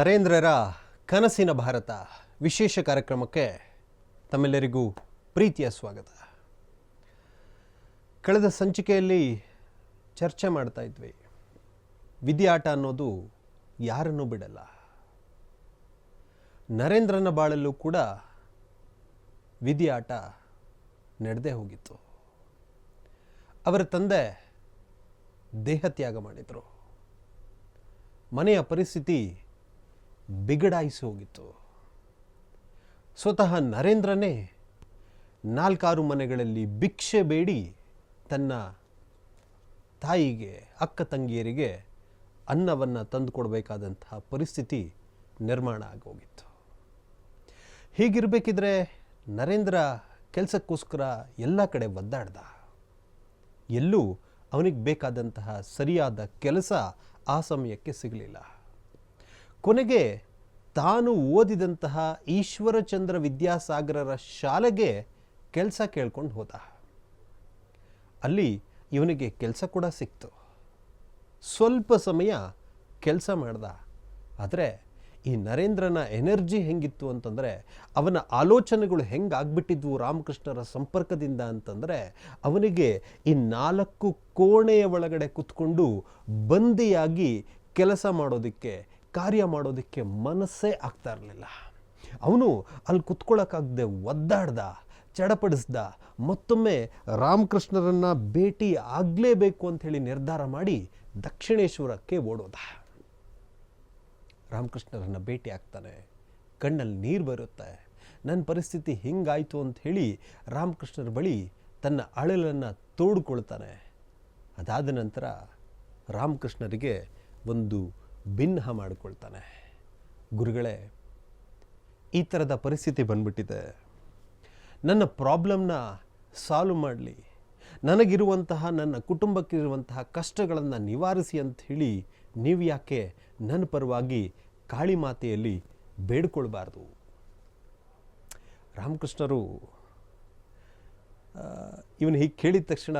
ನರೇಂದ್ರರ ಕನಸಿನ ಭಾರತ ವಿಶೇಷ ಕಾರ್ಯಕ್ರಮಕ್ಕೆ ತಮ್ಮೆಲ್ಲರಿಗೂ ಪ್ರೀತಿಯ ಸ್ವಾಗತ. ಕಳೆದ ಸಂಚಿಕೆಯಲ್ಲಿ ಚರ್ಚೆ ಮಾಡ್ತಾ ಇದ್ವಿ. ವಿದ್ಯಾಟ ಅನ್ನೋದು ಯಾರನ್ನೂ ಬಿಡಲ್ಲ. ನರೇಂದ್ರನ ಬಾಳಲ್ಲೂ ಕೂಡ ವಿದ್ಯಾಟ ನಡೆದೇ ಹೋಗಿತ್ತು. ಅವರ ತಂದೆ ದೇಹತ್ಯಾಗ ಮಾಡಿದರು. ಮನೆಯ ಪರಿಸ್ಥಿತಿ ಬಿಗಡಾಯಿಸಿ ಹೋಗಿತ್ತು ಸ್ವತಃ ನರೇಂದ್ರನೇ ನಾಲ್ಕಾರು ಮನೆಗಳಲ್ಲಿ ಭಿಕ್ಷೆ ಬೇಡಿ ತನ್ನ ತಾಯಿಗೆ, ಅಕ್ಕ ತಂಗಿಯರಿಗೆ ಅನ್ನವನ್ನು ತಂದುಕೊಡ್ಬೇಕಾದಂತಹ ಪರಿಸ್ಥಿತಿ ನಿರ್ಮಾಣ ಆಗೋಗಿತ್ತು. ಹೀಗಿರಬೇಕಿದ್ರೆ ನರೇಂದ್ರ ಕೆಲಸಕ್ಕೋಸ್ಕರ ಎಲ್ಲ ಕಡೆ ಒದ್ದಾಡ್ದ. ಎಲ್ಲೂ ಅವನಿಗೆ ಬೇಕಾದಂತಹ ಸರಿಯಾದ ಕೆಲಸ ಆ ಸಮಯಕ್ಕೆ ಸಿಗಲಿಲ್ಲ. ಕೊನೆಗೆ ತಾನು ಓದಿದಂತಹ ಈಶ್ವರಚಂದ್ರ ವಿದ್ಯಾಸಾಗರರ ಶಾಲೆಗೆ ಕೆಲಸ ಕೇಳ್ಕೊಂಡು ಹೋದ. ಅಲ್ಲಿ ಇವನಿಗೆ ಕೆಲಸ ಕೂಡ ಸಿಕ್ತು. ಸ್ವಲ್ಪ ಸಮಯ ಕೆಲಸ ಮಾಡ್ದ. ಆದರೆ ಈ ನರೇಂದ್ರನ ಎನರ್ಜಿ ಹೆಂಗಿತ್ತು ಅಂತಂದರೆ, ಅವನ ಆಲೋಚನೆಗಳು ಹೆಂಗೆ ಆಗ್ಬಿಟ್ಟಿದ್ವು ರಾಮಕೃಷ್ಣರ ಸಂಪರ್ಕದಿಂದ ಅಂತಂದರೆ, ಅವನಿಗೆ ಈ ನಾಲ್ಕು ಕೋಣೆಯ ಒಳಗಡೆ ಕುತ್ಕೊಂಡು ಬಂದಿಯಾಗಿ ಕೆಲಸ ಮಾಡೋದಕ್ಕೆ ಕಾರ್ಯ ಮಾಡೋದಕ್ಕೆ ಮನಸ್ಸೇ ಆಗ್ತಾ ಇರಲಿಲ್ಲ. ಅವನು ಅಲ್ಲಿ ಕುತ್ಕೊಳ್ಳೋಕ್ಕಾಗದೆ ಒದ್ದಾಡ್ದ, ಚಡಪಡಿಸ್ದ, ಮತ್ತೊಮ್ಮೆ ರಾಮಕೃಷ್ಣರನ್ನ ಭೇಟಿ ಆಗಲೇಬೇಕು ಅಂಥೇಳಿ ನಿರ್ಧಾರ ಮಾಡಿ ದಕ್ಷಿಣೇಶ್ವರಕ್ಕೆ ಓಡೋದ. ರಾಮಕೃಷ್ಣರನ್ನ ಭೇಟಿ ಆಗ್ತಾನೆ. ಕಣ್ಣಲ್ಲಿ ನೀರು ಬರುತ್ತೆ. ನನ್ನ ಪರಿಸ್ಥಿತಿ ಹಿಂಗಾಯಿತು ಅಂತ ಹೇಳಿ ರಾಮಕೃಷ್ಣರ ಬಳಿ ತನ್ನ ಅಳಲನ್ನು ತೋಡ್ಕೊಳ್ತಾನೆ. ಅದಾದ ನಂತರ ರಾಮಕೃಷ್ಣರಿಗೆ ಒಂದು ಭಿನ್ನ ಮಾಡಿಕೊಳ್ತಾನೆ. ಗುರುಗಳೇ, ಈ ಥರದ ಪರಿಸ್ಥಿತಿ ಬಂದ್ಬಿಟ್ಟಿದೆ. ನನ್ನ ಪ್ರಾಬ್ಲಮ್ನ ಸಾಲ್ವ್ ಮಾಡಲಿ. ನನಗಿರುವಂತಹ, ನನ್ನ ಕುಟುಂಬಕ್ಕಿರುವಂತಹ ಕಷ್ಟಗಳನ್ನು ನಿವಾರಿಸಿ ಅಂತ ಹೇಳಿ ನೀವು ಯಾಕೆ ನನ್ನ ಪರವಾಗಿ ಕಾಳಿ ಮಾತೆಯಲ್ಲಿ ಬೇಡ್ಕೊಳ್ಬಾರ್ದು? ರಾಮಕೃಷ್ಣರು ಇವನು ಹೀಗೆ ಕೇಳಿದ ತಕ್ಷಣ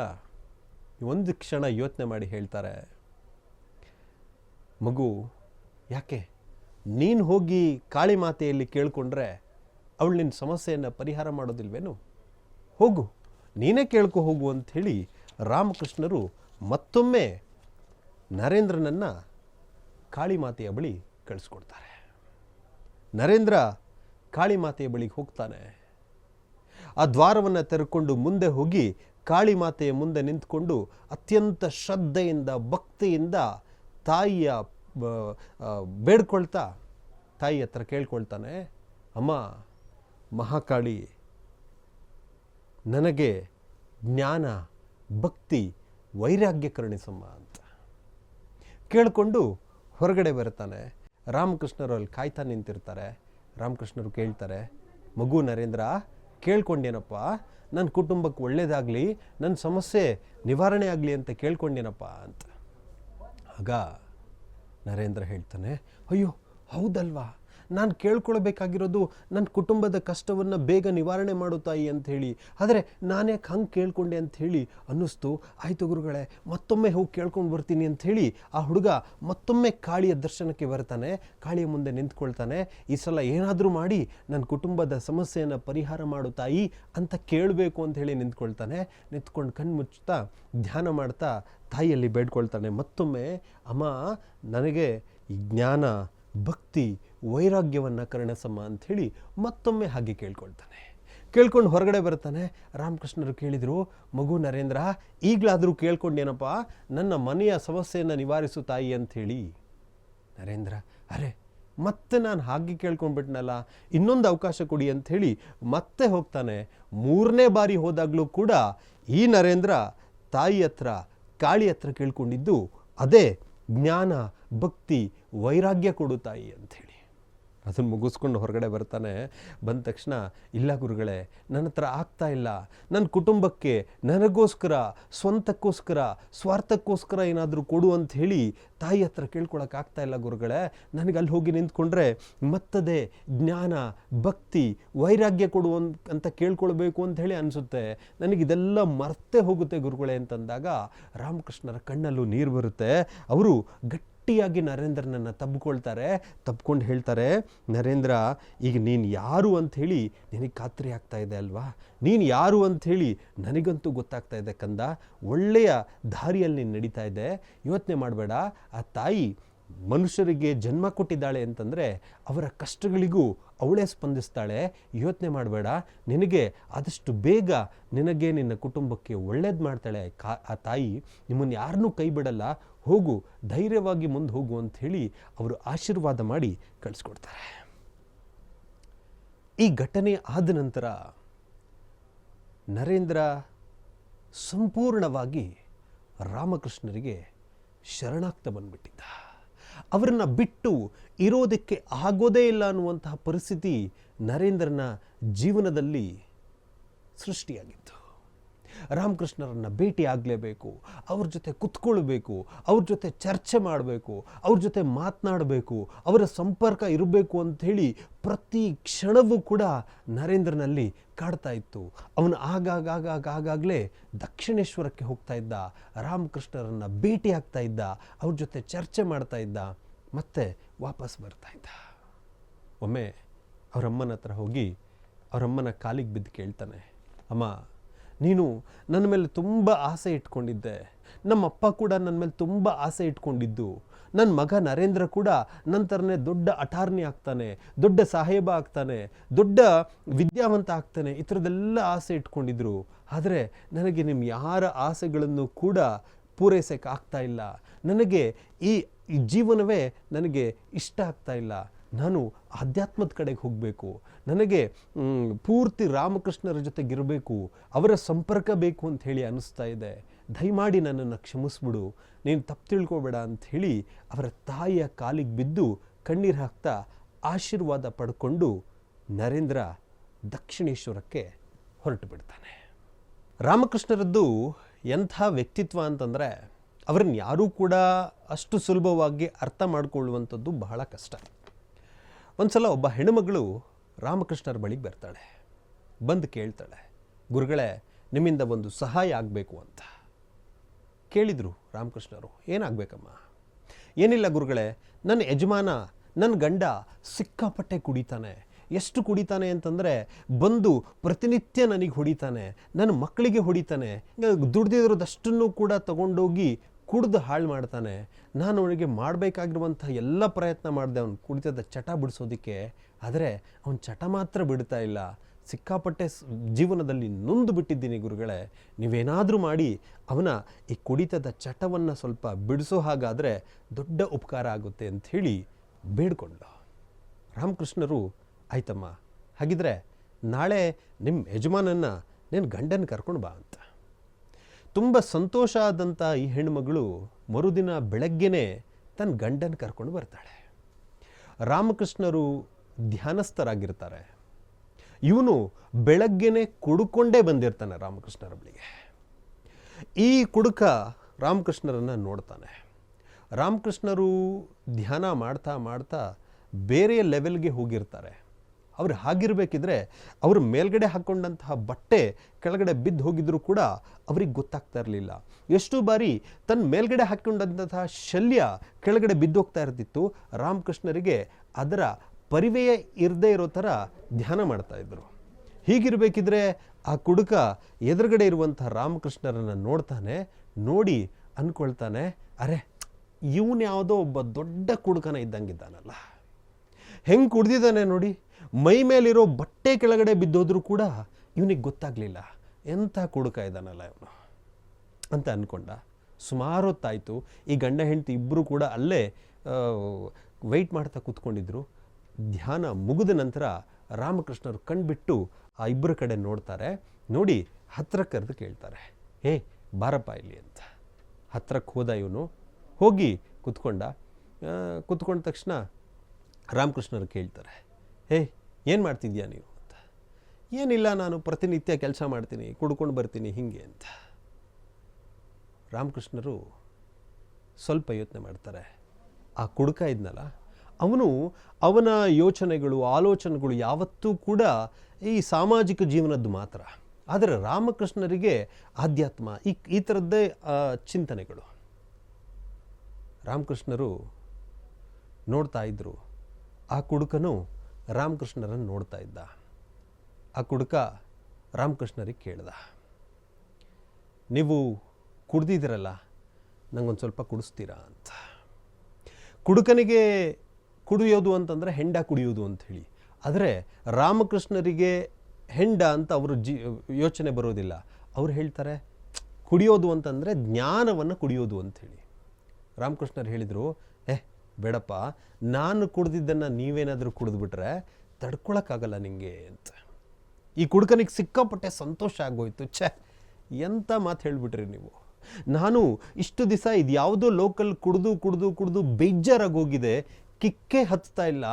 ಒಂದು ಕ್ಷಣ ಯೋಚನೆ ಮಾಡಿ ಹೇಳ್ತಾರೆ. ಮಗು, ಯಾಕೆ? ನೀನು ಹೋಗಿ ಕಾಳಿ ಮಾತೆಯಲ್ಲಿ ಕೇಳ್ಕೊಂಡ್ರೆ ಅವಳು ನಿನ್ನ ಸಮಸ್ಯೆಯನ್ನು ಪರಿಹಾರ ಮಾಡೋದಿಲ್ವೇನು? ಹೋಗು, ನೀನೇ ಕೇಳ್ಕೊ ಹೋಗು ಅಂಥೇಳಿ ರಾಮಕೃಷ್ಣರು ಮತ್ತೊಮ್ಮೆ ನರೇಂದ್ರನನ್ನು ಕಾಳಿ ಮಾತೆಯ ಬಳಿ ಕಳಿಸ್ಕೊಡ್ತಾರೆ. ನರೇಂದ್ರ ಕಾಳಿ ಮಾತೆಯ ಬಳಿಗೆ ಹೋಗ್ತಾನೆ. ಆ ದ್ವಾರವನ್ನು ತೆರೆಕೊಂಡು ಮುಂದೆ ಹೋಗಿ ಕಾಳಿ ಮಾತೆಯ ಮುಂದೆ ನಿಂತ್ಕೊಂಡು ಅತ್ಯಂತ ಶ್ರದ್ಧೆಯಿಂದ, ಭಕ್ತಿಯಿಂದ ತಾಯಿಯ ಬೇಡ್ಕೊಳ್ತಾ, ತಾಯಿ ಹತ್ರ ಕೇಳ್ಕೊಳ್ತಾನೆ, ಅಮ್ಮ, ಮಹಾಕಾಳಿ, ನನಗೆ ಜ್ಞಾನ, ಭಕ್ತಿ ವೈರಾಗ್ಯ ಕರುಣಿಸಮ್ಮ ಅಂತ. ಕೇಳಿಕೊಂಡು ಹೊರಗಡೆ ಬರ್ತಾನೆ ರಾಮಕೃಷ್ಣರು ಅಲ್ಲಿ ಕಾಯ್ತಾ ನಿಂತಿರ್ತಾರೆ. ರಾಮಕೃಷ್ಣರು ಕೇಳ್ತಾರೆ, ಮಗು ನರೇಂದ್ರ, ಕೇಳ್ಕೊಂಡೇನಪ್ಪ? ನನ್ನ ಕುಟುಂಬಕ್ಕೆ ಒಳ್ಳೇದಾಗಲಿ ನನ್ನ ಸಮಸ್ಯೆ ನಿವಾರಣೆ ಆಗಲಿ ಅಂತ ಕೇಳ್ಕೊಂಡೇನಪ್ಪ? ಅಂತ. ಆಗ ನರೇಂದ್ರ ಹೇಳ್ತಾನೆ, ಅಯ್ಯೋ, ಹೌದಲ್ವಾ? ನಾನು ಕೇಳ್ಕೊಳ್ಬೇಕಾಗಿರೋದು ನನ್ನ ಕುಟುಂಬದ ಕಷ್ಟವನ್ನು ಬೇಗ ನಿವಾರಣೆ ಮಾಡುತ್ತಾಯಿ ತಾಯಿ ಅಂತ ಹೇಳಿ. ಆದರೆ ನಾನೇ ಹಂಗೆ ಕೇಳ್ಕೊಂಡೆ ಅಂತ ಹೇಳಿ ಅನ್ನಿಸ್ತು. ಆಯಿತು ಗುರುಗಳೇ, ಮತ್ತೊಮ್ಮೆ ಹೋಗಿ ಕೇಳ್ಕೊಂಡು ಬರ್ತೀನಿ ಅಂತ ಹೇಳಿ ಆ ಹುಡುಗ ಮತ್ತೊಮ್ಮೆ ಕಾಳಿಯ ದರ್ಶನಕ್ಕೆ ಬರ್ತಾನೆ. ಕಾಳಿಯ ಮುಂದೆ ನಿಂತ್ಕೊಳ್ತಾನೆ. ಈ ಸಲ ಏನಾದರೂ ಮಾಡಿ ನನ್ನ ಕುಟುಂಬದ ಸಮಸ್ಯೆಯನ್ನು ಪರಿಹಾರ ಮಾಡುತ್ತಾಯಿ ತಾಯಿ ಅಂತ ಕೇಳಬೇಕು ಅಂತ ಹೇಳಿ ನಿಂತ್ಕೊಳ್ತಾನೆ. ನಿಂತ್ಕೊಂಡು ಕಣ್ಣು ಮುಚ್ಚುತ್ತಾ ಧ್ಯಾನ ಮಾಡ್ತಾ ತಾಯಿಯಲ್ಲಿ ಬೇಡ್ಕೊಳ್ತಾನೆ. ಮತ್ತೊಮ್ಮೆ ಅಮ್ಮ, ನನಗೆ ಜ್ಞಾನ, ಭಕ್ತಿ, ವೈರಾಗ್ಯವನ್ನು ಕರುಣಿಸಮ್ಮ ಅಂಥೇಳಿ ಮತ್ತೊಮ್ಮೆ ಹಾಗೆ ಕೇಳ್ಕೊಳ್ತಾನೆ. ಕೇಳ್ಕೊಂಡು ಹೊರಗಡೆ ಬರ್ತಾನೆ. ರಾಮಕೃಷ್ಣರು ಕೇಳಿದರು, ಮಗು ನರೇಂದ್ರ, ಈಗಲಾದರೂ ಕೇಳ್ಕೊಂಡೇನಪ್ಪ? ನನ್ನ ಮನೆಯ ಸಮಸ್ಯೆಯನ್ನು ನಿವಾರಿಸು ತಾಯಿ ಅಂಥೇಳಿ. ನರೇಂದ್ರ, ಅರೆ, ಮತ್ತೆ ನಾನು ಹಾಗೆ ಕೇಳ್ಕೊಂಡ್ಬಿಟ್ನಲ್ಲ, ಇನ್ನೊಂದು ಅವಕಾಶ ಕೊಡಿ ಅಂಥೇಳಿ ಮತ್ತೆ ಹೋಗ್ತಾನೆ. ಮೂರನೇ ಬಾರಿ ಹೋದಾಗಲೂ ಕೂಡ ಈ ನರೇಂದ್ರ ತಾಯಿ ಹತ್ರ ಕಾಳಿ ಹತ್ರ ಕೇಳ್ಕೊಂಡಿದ್ದು ಅದೇ ಜ್ಞಾನ ಭಕ್ತಿ ವೈರಾಗ್ಯ ಕೊಡು ತಾಯಿ ಅಂಥೇಳಿ. ಅದನ್ನು ಮುಗಿಸ್ಕೊಂಡು ಹೊರಗಡೆ ಬರ್ತಾನೆ. ಬಂದ ತಕ್ಷಣ, ಇಲ್ಲ ಗುರುಗಳೇ, ನನ್ನ ಹತ್ರ ಆಗ್ತಾ ಇಲ್ಲ. ನನ್ನ ಕುಟುಂಬಕ್ಕೆ ನನಗೋಸ್ಕರ, ಸ್ವಂತಕ್ಕೋಸ್ಕರ, ಸ್ವಾರ್ಥಕ್ಕೋಸ್ಕರ ಏನಾದರೂ ಕೊಡು ಅಂತ ಹೇಳಿ ತಾಯಿ ಹತ್ರ ಕೇಳ್ಕೊಳಕ್ಕೆ ಆಗ್ತಾ ಇಲ್ಲ ಗುರುಗಳೇ. ನನಗೆ ಅಲ್ಲಿ ಹೋಗಿ ನಿಂತ್ಕೊಂಡ್ರೆ ಮತ್ತದೇ ಜ್ಞಾನ, ಭಕ್ತಿ, ವೈರಾಗ್ಯ ಕೊಡು ಅಂತ ಕೇಳ್ಕೊಳ್ಬೇಕು ಅಂತ ಹೇಳಿ ಅನಿಸುತ್ತೆ. ನನಗೆ ಇದೆಲ್ಲ ಮರ್ತೇ ಹೋಗುತ್ತೆ ಗುರುಗಳೇ ಅಂತಂದಾಗ ರಾಮಕೃಷ್ಣರ ಕಣ್ಣಲ್ಲೂ ನೀರು ಬರುತ್ತೆ. ಅವರು ಗಟ್ಟಿ ಗಟ್ಟಿಯಾಗಿ ನರೇಂದ್ರನನ್ನ ತಬ್ಕೊಳ್ತಾರೆ, ತಬ್ಕೊಂಡು ಹೇಳ್ತಾರೆ, ನರೇಂದ್ರ, ಈಗ ನೀನು ಯಾರು ಅಂತ ಹೇಳಿ ನಿನಗೆ ಖಾತ್ರಿ ಆಗ್ತಾ ಇದೆ ಅಲ್ವಾ? ನೀನು ಯಾರು ಅಂತ ಹೇಳಿ ನನಗಂತೂ ಗೊತ್ತಾಗ್ತಾ ಇದೆ ಕಂದ. ಒಳ್ಳೆಯ ದಾರಿಯಲ್ಲಿ ನೀನು ನಡೀತಾ ಇದೆ. ಯೋಚನೆ ಮಾಡಬೇಡ. ಆ ತಾಯಿ ಮನುಷ್ಯರಿಗೆ ಜನ್ಮ ಕೊಟ್ಟಿದ್ದಾಳೆ ಅಂತಂದರೆ ಅವರ ಕಷ್ಟಗಳಿಗೂ ಅವಳೇ ಸ್ಪಂದಿಸ್ತಾಳೆ. ಯೋಚನೆ ಮಾಡಬೇಡ. ನಿನಗೆ ಆದಷ್ಟು ಬೇಗ ನಿನಗೆ ನಿನ್ನ ಕುಟುಂಬಕ್ಕೆ ಒಳ್ಳೇದು ಮಾಡ್ತಾಳೆ ಕಾ, ಆ ತಾಯಿ. ನಿಮ್ಮನ್ನು ಯಾರನ್ನೂ ಕೈ ಬಿಡಲ್ಲ. ಹೋಗು, ಧೈರ್ಯವಾಗಿ ಮುಂದೆ ಹೋಗು ಅಂತ ಹೇಳಿ ಅವರು ಆಶೀರ್ವಾದ ಮಾಡಿ ಕಳಿಸ್ಕೊಡ್ತಾರೆ. ಈ ಘಟನೆ ಆದ ನಂತರ ನರೇಂದ್ರ ಸಂಪೂರ್ಣವಾಗಿ ರಾಮಕೃಷ್ಣರಿಗೆ ಶರಣಾಗ್ತ ಬಂದ್ಬಿಟ್ಟಿದ್ದ. ಅವರನ್ನು ಬಿಟ್ಟು ಇರೋದಕ್ಕೆ ಆಗೋದೇ ಇಲ್ಲ ಅನ್ನುವಂತಹ ಪರಿಸ್ಥಿತಿ ನರೇಂದ್ರನ ಜೀವನದಲ್ಲಿ ಸೃಷ್ಟಿಯಾಗಿತ್ತು. ರಾಮಕೃಷ್ಣರನ್ನ ಭೇಟಿ ಆಗಲೇಬೇಕು, ಅವ್ರ ಜೊತೆ ಕುತ್ಕೊಳ್ಬೇಕು, ಅವ್ರ ಜೊತೆ ಚರ್ಚೆ ಮಾಡಬೇಕು, ಅವ್ರ ಜೊತೆ ಮಾತನಾಡಬೇಕು, ಅವರ ಸಂಪರ್ಕ ಇರಬೇಕು ಅಂಥೇಳಿ ಪ್ರತಿ ಕ್ಷಣವೂ ಕೂಡ ನರೇಂದ್ರನಲ್ಲಿ ಕಾಡ್ತಾ ಇತ್ತು. ಅವನು ಆಗಾಗಾಗಾಗಲೇ ದಕ್ಷಿಣೇಶ್ವರಕ್ಕೆ ಹೋಗ್ತಾ ಇದ್ದ, ರಾಮಕೃಷ್ಣರನ್ನ ಭೇಟಿ ಆಗ್ತಾ ಇದ್ದ, ಅವ್ರ ಜೊತೆ ಚರ್ಚೆ ಮಾಡ್ತಾ ಇದ್ದ, ಮತ್ತೆ ವಾಪಸ್ ಬರ್ತಾ ಇದ್ದ. ಒಮ್ಮೆ ಅವರಮ್ಮನ ಹತ್ರ ಹೋಗಿ ಅವರಮ್ಮನ ಕಾಲಿಗೆ ಬಿದ್ದು ಕೇಳ್ತಾನೆ, ಅಮ್ಮ ನೀನು ನನ್ನ ಮೇಲೆ ತುಂಬ ಆಸೆ ಇಟ್ಕೊಂಡಿದ್ದೆ. ನಮ್ಮಪ್ಪ ಕೂಡ ನನ್ನ ಮೇಲೆ ತುಂಬ ಆಸೆ ಇಟ್ಕೊಂಡಿದ್ದು. ನನ್ನ ಮಗ ನರೇಂದ್ರ ಕೂಡ ನಂತರನೇ ದೊಡ್ಡ ಅಟಾರ್ನಿ ಆಗ್ತಾನೆ, ದೊಡ್ಡ ಸಾಹೇಬ ಆಗ್ತಾನೆ, ದೊಡ್ಡ ವಿದ್ಯಾವಂತ ಆಗ್ತಾನೆ, ಈ ಥರದ್ದೆಲ್ಲ ಆಸೆ ಇಟ್ಕೊಂಡಿದ್ರು. ಆದರೆ ನನಗೆ ನಿಮ್ಮ ಯಾರ ಆಸೆಗಳನ್ನು ಕೂಡ ಪೂರೈಸೋಕ್ಕೆ ಆಗ್ತಾ ಇಲ್ಲ. ನನಗೆ ಈ ಜೀವನವೇ ನನಗೆ ಇಷ್ಟ ಆಗ್ತಾ ಇಲ್ಲ. ನಾನು ಆಧ್ಯಾತ್ಮದ ಕಡೆಗೆ ಹೋಗಬೇಕು. ನನಗೆ ಪೂರ್ತಿ ರಾಮಕೃಷ್ಣರ ಜೊತೆಗಿರಬೇಕು. ಅವರ ಸಂಪರ್ಕ ಬೇಕು ಅಂತ ಹೇಳಿ ಅನ್ನಿಸ್ತಾ ಇದೆ. ದಯಮಾಡಿ ನನ್ನನ್ನು ಕ್ಷಮಿಸ್ಬಿಡು. ನೀನು ತಪ್ಪು ತಿಳ್ಕೊಬೇಡ ಹೇಳಿ ಅವರ ತಾಯಿಯ ಕಾಲಿಗೆ ಬಿದ್ದು ಕಣ್ಣೀರು ಹಾಕ್ತಾ ಆಶೀರ್ವಾದ ಪಡ್ಕೊಂಡು ನರೇಂದ್ರ ದಕ್ಷಿಣೇಶ್ವರಕ್ಕೆ ಹೊರಟು ಬಿಡ್ತಾನೆ. ರಾಮಕೃಷ್ಣರದ್ದು ಎಂಥ ವ್ಯಕ್ತಿತ್ವ ಅಂತಂದರೆ ಅವರನ್ನು ಯಾರೂ ಕೂಡ ಅಷ್ಟು ಸುಲಭವಾಗಿ ಅರ್ಥ ಮಾಡಿಕೊಳ್ಳುವಂಥದ್ದು ಬಹಳ ಕಷ್ಟ. ಒಂದ್ಸಲ ಒಬ್ಬ ಹೆಣ್ಣುಮಗಳು ರಾಮಕೃಷ್ಣರ ಬಳಿಗೆ ಬರ್ತಾಳೆ. ಬಂದು ಕೇಳ್ತಾಳೆ, ಗುರುಗಳೇ, ನಿಮ್ಮಿಂದ ಒಂದು ಸಹಾಯ ಆಗಬೇಕು ಅಂತ. ಕೇಳಿದರು ರಾಮಕೃಷ್ಣರು, ಏನಾಗಬೇಕಮ್ಮ? ಏನಿಲ್ಲ ಗುರುಗಳೇ ನನ್ನ ಯಜಮಾನ ನನ್ನ ಗಂಡ ಸಿಕ್ಕಾಪಟ್ಟೆ ಕುಡಿತಾನೆ. ಎಷ್ಟು ಕುಡಿತಾನೆ ಅಂತಂದರೆ, ಬಂದು ಪ್ರತಿನಿತ್ಯ ನನಗೆ ಹೊಡಿತಾನೆ ನನ್ನ ಮಕ್ಕಳಿಗೆ ಹೊಡಿತಾನೆ. ದುಡ್ದಿರೋದಷ್ಟನ್ನು ಕೂಡ ತಗೊಂಡೋಗಿ ಕುಡ್ದು ಹಾಳು ಮಾಡ್ತಾನೆ, ನಾನು ಅವನಿಗೆ ಮಾಡಬೇಕಾಗಿರುವಂಥ ಎಲ್ಲ ಪ್ರಯತ್ನ ಮಾಡಿದೆ, ಅವನು ಕುಡಿತದ ಚಟ ಬಿಡಿಸೋದಕ್ಕೆ. ಆದರೆ ಅವನ ಚಟ ಮಾತ್ರ ಬಿಡ್ತಾ ಇಲ್ಲ. ಸಿಕ್ಕಾಪಟ್ಟೆ ಜೀವನದಲ್ಲಿ ನೊಂದು ಬಿಟ್ಟಿದ್ದೀನಿ ಗುರುಗಳೇ. ನೀವೇನಾದರೂ ಮಾಡಿ ಅವನ ಈ ಕುಡಿತದ ಚಟವನ್ನು ಸ್ವಲ್ಪ ಬಿಡಿಸೋ ಹಾಗಾದರೆ ದೊಡ್ಡ ಉಪಕಾರ ಆಗುತ್ತೆ ಅಂಥೇಳಿ ಬೇಡ್ಕೊಂಡ. ರಾಮಕೃಷ್ಣರು, ಆಯ್ತಮ್ಮ, ಹಾಗಿದ್ರೆ ನಾಳೆ ನಿಮ್ಮ ಯಜಮಾನನ್ನು ನಿನ್ನ ಗಂಡನ ಕರ್ಕೊಂಡು ಬಾ ಅಂತ. ತುಂಬ ಸಂತೋಷ ಆದಂಥ ಈ ಹೆಣ್ಮಗಳು ಮರುದಿನ ಬೆಳಗ್ಗೆನೇ ತನ್ನ ಗಂಡನ ಕರ್ಕೊಂಡು ಬರ್ತಾಳೆ. ರಾಮಕೃಷ್ಣರು ಧ್ಯಾನಸ್ಥರಾಗಿರ್ತಾರೆ. ಇವನು ಬೆಳಗ್ಗೆನೇ ಕುಡುಕೊಂಡೇ ಬಂದಿರ್ತಾನೆ ರಾಮಕೃಷ್ಣರ ಬಳಿಗೆ. ಈ ಕುಡುಕ ರಾಮಕೃಷ್ಣರನ್ನು ನೋಡ್ತಾನೆ. ರಾಮಕೃಷ್ಣರು ಧ್ಯಾನ ಮಾಡ್ತಾ ಮಾಡ್ತಾ ಬೇರೆ ಲೆವೆಲ್ಗೆ ಹೋಗಿರ್ತಾರೆ. ಅವ್ರು ಹಾಗಿರಬೇಕಿದ್ರೆ ಅವ್ರ ಮೇಲ್ಗಡೆ ಹಾಕ್ಕೊಂಡಂತಹ ಬಟ್ಟೆ ಕೆಳಗಡೆ ಬಿದ್ದು ಹೋಗಿದ್ರು ಕೂಡ ಅವ್ರಿಗೆ ಗೊತ್ತಾಗ್ತಾ ಇರಲಿಲ್ಲ. ಎಷ್ಟು ಬಾರಿ ತನ್ನ ಮೇಲ್ಗಡೆ ಹಾಕ್ಕೊಂಡಂತಹ ಶಲ್ಯ ಕೆಳಗಡೆ ಬಿದ್ದೋಗ್ತಾ ಇರ್ತಿತ್ತು. ರಾಮಕೃಷ್ಣರಿಗೆ ಅದರ ಪರಿವೆಯೇ ಇರದೇ ಇರೋ ಥರ ಧ್ಯಾನ ಮಾಡ್ತಾ ಇದ್ರು. ಹೀಗಿರಬೇಕಿದ್ರೆ ಆ ಕುಡುಕ ಎದುರುಗಡೆ ಇರುವಂಥ ರಾಮಕೃಷ್ಣರನ್ನು ನೋಡ್ತಾನೆ, ನೋಡಿ ಅಂದ್ಕೊಳ್ತಾನೆ ಅರೆ, ಇವನು ಯಾವುದೋ ಒಬ್ಬ ದೊಡ್ಡ ಕುಡುಕನ ಇದ್ದಂಗಿದ್ದಾನಲ್ಲ. ಹೆಂಗೆ ಕುಡ್ದಿದ್ದಾನೆ ನೋಡಿ. ಮೈ ಮೇಲಿರೋ ಬಟ್ಟೆ ಕೆಳಗಡೆ ಬಿದ್ದೋದ್ರೂ ಕೂಡ ಇವನಿಗೆ ಗೊತ್ತಾಗಲಿಲ್ಲ. ಎಂಥ ಕುಡುಕ ಇದ್ದಾನಲ್ಲ ಇವನು? ಅಂತ ಅಂದ್ಕೊಂಡ ಸುಮಾರು ಹೊತ್ತಾಯಿತು. ಈ ಗಂಡ ಹೆಂಡತಿ ಇಬ್ಬರು ಕೂಡ ಅಲ್ಲೇ ವೆಯ್ಟ್ ಮಾಡ್ತಾ ಕೂತ್ಕೊಂಡಿದ್ರು. ಧ್ಯಾನ ಮುಗಿದ ನಂತರ ರಾಮಕೃಷ್ಣರು ಕಣ್ಬಿಟ್ಟು ಆ ಇಬ್ಬರ ಕಡೆ ನೋಡ್ತಾರೆ. ನೋಡಿ, ಹತ್ರ ಕರೆದು ಕೇಳ್ತಾರೆ. ಹೇ, ಬಾರಪ್ಪ ಇಲ್ಲಿ ಅಂತ. ಹತ್ರಕ್ಕೆ ಹೋದ ಇವನು. ಹೋಗಿ ಕುತ್ಕೊಂಡ. ಕೂತ್ಕೊಂಡ ತಕ್ಷಣ ರಾಮಕೃಷ್ಣರು ಕೇಳ್ತಾರೆ. ಹೇ ಏನು ಮಾಡ್ತಿದ್ಯಾ ನೀವು ಅಂತ? ಏನಿಲ್ಲ, ನಾನು ಪ್ರತಿನಿತ್ಯ ಕೆಲಸ ಮಾಡ್ತೀನಿ, ಕುಡ್ಕೊಂಡು ಬರ್ತೀನಿ, ಹಿಂಗೆ ಅಂತ. ರಾಮಕೃಷ್ಣರು ಸ್ವಲ್ಪ ಯೋಚನೆ ಮಾಡ್ತಾರೆ. ಆ ಕುಡುಕ ಇದ್ನಲ್ಲ, ಅವನು ಅವನ ಯೋಚನೆಗಳು, ಆಲೋಚನೆಗಳು ಯಾವತ್ತೂ ಕೂಡ ಈ ಸಾಮಾಜಿಕ ಜೀವನದ್ದು ಮಾತ್ರ. ಆದರೆ ರಾಮಕೃಷ್ಣರಿಗೆ ಆಧ್ಯಾತ್ಮ, ಈ ಈ ಥರದ್ದೇ ಚಿಂತನೆಗಳು. ರಾಮಕೃಷ್ಣರು ನೋಡ್ತಾ ಇದ್ದರು ಆ ಕುಡುಕನು ರಾಮಕೃಷ್ಣರನ್ನು ನೋಡ್ತಾ ಇದ್ದ. ಆ ಕುಡುಕ ರಾಮಕೃಷ್ಣರಿಗೆ ಕೇಳ್ದ. ನೀವು ಕುಡ್ದಿದ್ದೀರಲ್ಲ, ನಂಗೊಂದು ಸ್ವಲ್ಪ ಕುಡಿಸ್ತೀರಾ ಅಂತ. ಕುಡುಕನಿಗೆ ಕುಡಿಯೋದು ಅಂತಂದರೆ ಹೆಂಡ ಕುಡಿಯೋದು ಅಂತ ಹೇಳಿ. ಆದರೆ ರಾಮಕೃಷ್ಣರಿಗೆ ಹೆಂಡ ಅಂತ ಅವರು ಜಿ, ಯೋಚನೆ ಬರೋದಿಲ್ಲ. ಅವ್ರು ಹೇಳ್ತಾರೆ, ಕುಡಿಯೋದು ಅಂತಂದರೆ ಜ್ಞಾನವನ್ನು ಕುಡಿಯೋದು ಅಂಥೇಳಿ ರಾಮಕೃಷ್ಣರು ಹೇಳಿದರು ಬೇಡಪ್ಪ, ನಾನು ಕುಡ್ದಿದ್ದನ್ನು ನೀವೇನಾದರೂ ಕುಡಿದ್ಬಿಟ್ರೆ ತಡ್ಕೊಳಕ್ಕಾಗಲ್ಲ ನಿಮಗೆ ಅಂತ. ಈ ಕುಡ್ಕನಿಗೆ ಸಿಕ್ಕಾಪಟ್ಟೆ ಸಂತೋಷ ಆಗೋಯ್ತು. ಛೆ ಎಂಥ ಮಾತು ಹೇಳಿಬಿಟ್ರಿ ನೀವು? ನಾನು ಇಷ್ಟು ದಿವಸ ಇದು ಯಾವುದೋ ಲೋಕಲ್ ಕುಡಿದು ಕುಡಿದು ಕುಡಿದು ಬೇಜಾರಾಗೋಗಿದೆ ಕಿಕ್ಕೆ ಹತ್ತಾ ಇಲ್ಲ.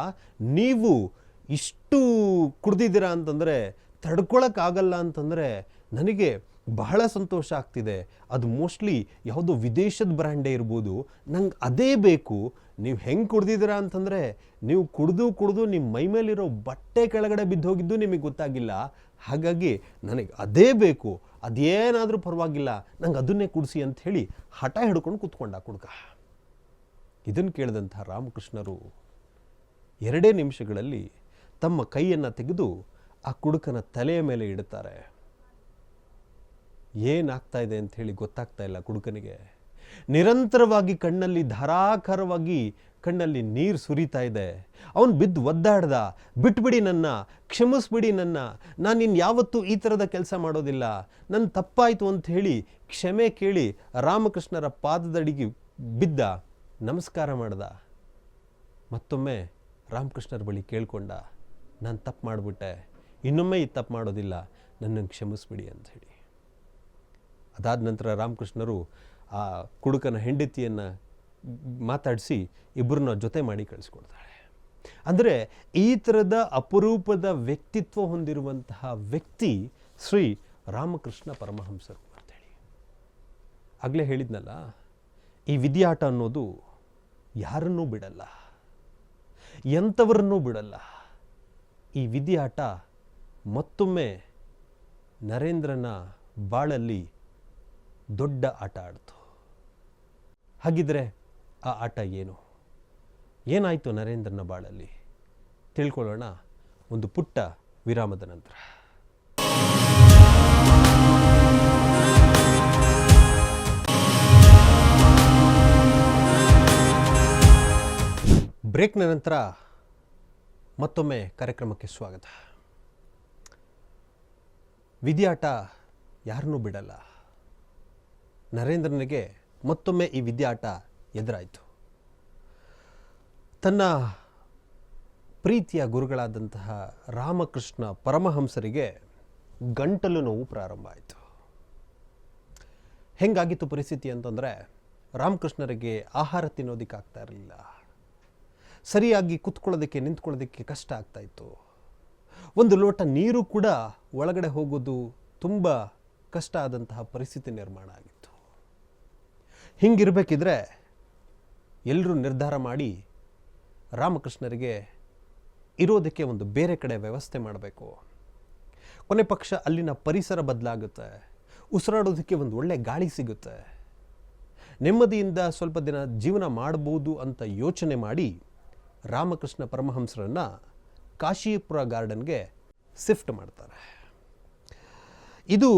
ನೀವು ಇಷ್ಟು ಕುಡ್ದಿದ್ದೀರಾ ಅಂತಂದರೆ ತಡ್ಕೊಳಕ್ಕಾಗಲ್ಲ ಅಂತಂದರೆ ನನಗೆ ಬಹಳ ಸಂತೋಷ ಆಗ್ತಿದೆ. ಅದು ಮೋಸ್ಟ್ಲಿ ಯಾವುದೋ ವಿದೇಶದ ಬ್ರ್ಯಾಂಡೇ ಇರ್ಬೋದು. ನಂಗೆ ಅದೇ ಬೇಕು. ನೀವು ಹೆಂಗೆ ಕುಡ್ದಿದ್ದೀರಾ ಅಂತಂದರೆ, ನೀವು ಕುಡಿದು ಕುಡಿದು ನಿಮ್ಮ ಮೈ ಮೇಲಿರೋ ಬಟ್ಟೆ ಕೆಳಗಡೆ ಬಿದ್ದು ಹೋಗಿದ್ದು ನಿಮಗೆ ಗೊತ್ತಾಗಿಲ್ಲ. ಹಾಗಾಗಿ ನನಗೆ ಅದೇ ಬೇಕು. ಅದೇನಾದರೂ ಪರವಾಗಿಲ್ಲ. ನಂಗೆ ಅದನ್ನೇ ಕುಡಿಸಿ ಅಂತ ಹೇಳಿ ಹಠ ಹಿಡ್ಕೊಂಡು ಕೂತ್ಕೊಂಡ ಕುಡ್ಕ. ಇದನ್ನು ಕೇಳಿದಂಥ ರಾಮಕೃಷ್ಣರು ಎರಡೇ ನಿಮಿಷಗಳಲ್ಲಿ ತಮ್ಮ ಕೈಯನ್ನು ತೆಗೆದು ಆ ಕುಡುಕನ ತಲೆಯ ಮೇಲೆ ಇಡುತ್ತಾರೆ ಏನಾಗ್ತಾ ಇದೆ ಅಂತ ಹೇಳಿ ಗೊತ್ತಾಗ್ತಾ ಇಲ್ಲ ಕುಡುಕನಿಗೆ. ನಿರಂತರವಾಗಿ ಕಣ್ಣಲ್ಲಿ, ಧಾರಾಕಾರವಾಗಿ ಕಣ್ಣಲ್ಲಿ ನೀರು ಸುರಿತಾ ಇದೆ. ಅವನು ಬಿದ್ದು ಒದ್ದಾಡ್ದ, ಬಿಟ್ಬಿಡಿ ನನ್ನ, ಕ್ಷಮಿಸ್ಬಿಡಿ ನನ್ನ, ನಾನು ಇನ್ನು ಯಾವತ್ತೂ ಈ ಥರದ ಕೆಲಸ ಮಾಡೋದಿಲ್ಲ. ನನ್ನ ತಪ್ಪಾಯಿತು ಅಂತ ಹೇಳಿ ಕ್ಷಮೆ ಕೇಳಿ ರಾಮಕೃಷ್ಣರ ಪಾದದಡಿಗೆ ಬಿದ್ದ, ನಮಸ್ಕಾರ ಮಾಡ್ದ. ಮತ್ತೊಮ್ಮೆ ರಾಮಕೃಷ್ಣರ ಬಳಿ ಕೇಳ್ಕೊಂಡ, ನಾನು ತಪ್ಪು ಮಾಡಿಬಿಟ್ಟೆ. ಇನ್ನೊಮ್ಮೆ ಈ ತಪ್ಪು ಮಾಡೋದಿಲ್ಲ. ನನ್ನನ್ನು ಕ್ಷಮಿಸ್ಬಿಡಿ ಅಂತ ಹೇಳಿ ಅದಾದ ನಂತರ ರಾಮಕೃಷ್ಣರು ಆ ಕುಡುಕನ ಹೆಂಡತಿಯನ್ನು ಮಾತಾಡಿಸಿ ಇಬ್ಬರನ್ನ ಜೊತೆ ಮಾಡಿ ಕಳಿಸ್ಕೊಡ್ತಾಳೆ. ಅಂದರೆ ಈ ಥರದ ಅಪರೂಪದ ವ್ಯಕ್ತಿತ್ವ ಹೊಂದಿರುವಂತಹ ವ್ಯಕ್ತಿ ಶ್ರೀ ರಾಮಕೃಷ್ಣ ಪರಮಹಂಸರು ಅಂತೇಳಿ. ಆಗಲೇ ಹೇಳಿದ್ನಲ್ಲ, ಈ ವಿದ್ಯಾಟ ಅನ್ನೋದು ಯಾರನ್ನೂ ಬಿಡಲ್ಲ, ಎಂಥವರನ್ನೂ ಬಿಡಲ್ಲ. ಈ ವಿದ್ಯಾಟ ಮತ್ತೊಮ್ಮೆ ನರೇಂದ್ರನ ಬಾಳಲ್ಲಿ ದೊಡ್ಡ ಆಟ ಆಡ್ತು. ಹಾಗಿದ್ರೆ ಆ ಆಟ ಏನು? ಏನಾಯಿತು ನರೇಂದ್ರನ ಬಾಳಲ್ಲಿ? ತಿಳ್ಕೊಳ್ಳೋಣ ಒಂದು ಪುಟ್ಟ ವಿರಾಮದ ನಂತರ. ಬ್ರೇಕ್ನ ನಂತರ ಮತ್ತೊಮ್ಮೆ ಕಾರ್ಯಕ್ರಮಕ್ಕೆ ಸ್ವಾಗತ. ವಿದ್ಯಾಟ ಯಾರನ್ನೂ ಬಿಡಲ್ಲ. ನರೇಂದ್ರನಿಗೆ ಮತ್ತೊಮ್ಮೆ ಈ ವಿದ್ಯಾಟ ಎದುರಾಯಿತು. ತನ್ನ ಪ್ರೀತಿಯ ಗುರುಗಳಾದಂತಹ ರಾಮಕೃಷ್ಣ ಪರಮಹಂಸರಿಗೆ ಗಂಟಲು ನೋವು ಪ್ರಾರಂಭ ಆಯಿತು. ಹೆಂಗಾಗಿತ್ತು ಪರಿಸ್ಥಿತಿ ಅಂತಂದರೆ, ರಾಮಕೃಷ್ಣರಿಗೆ ಆಹಾರ ತಿನ್ನೋದಕ್ಕೆ ಆಗ್ತಾ ಇರಲಿಲ್ಲ. ಸರಿಯಾಗಿ ಕುತ್ಕೊಳ್ಳೋದಕ್ಕೆ, ನಿಂತ್ಕೊಳ್ಳೋದಕ್ಕೆ ಕಷ್ಟ ಆಗ್ತಾ ಇತ್ತು. ಒಂದು ಲೋಟ ನೀರು ಕೂಡ ಒಳಗಡೆ ಹೋಗೋದು ತುಂಬ ಕಷ್ಟ ಆದಂತಹ ಪರಿಸ್ಥಿತಿ ನಿರ್ಮಾಣ ಆಗಿತ್ತು. ಹಿಂಗಿರಬೇಕಿದ್ರೆ ಎಲ್ಲರೂ ನಿರ್ಧಾರ ಮಾಡಿ ರಾಮಕೃಷ್ಣರಿಗೆ ಇರೋದಕ್ಕೆ ಒಂದು ಬೇರೆ ಕಡೆ ವ್ಯವಸ್ಥೆ ಮಾಡಬೇಕು. ಕೊನೆ ಪಕ್ಷ ಅಲ್ಲಿನ ಪರಿಸರ ಬದಲಾಗುತ್ತೆ. ಉಸಿರಾಡೋದಕ್ಕೆ ಒಂದು ಒಳ್ಳೆ ಗಾಳಿ ಸಿಗುತ್ತೆ. ನೆಮ್ಮದಿಯಿಂದ ಸ್ವಲ್ಪ ದಿನ ಜೀವನ ಮಾಡ್ಬೋದು ಅಂತ ಯೋಚನೆ ಮಾಡಿ ರಾಮಕೃಷ್ಣ ಪರಮಹಂಸರನ್ನು ಕಾಶಿಪುರ ಗಾರ್ಡನ್ಗೆ ಶಿಫ್ಟ್ ಮಾಡ್ತಾರೆ. ಇದು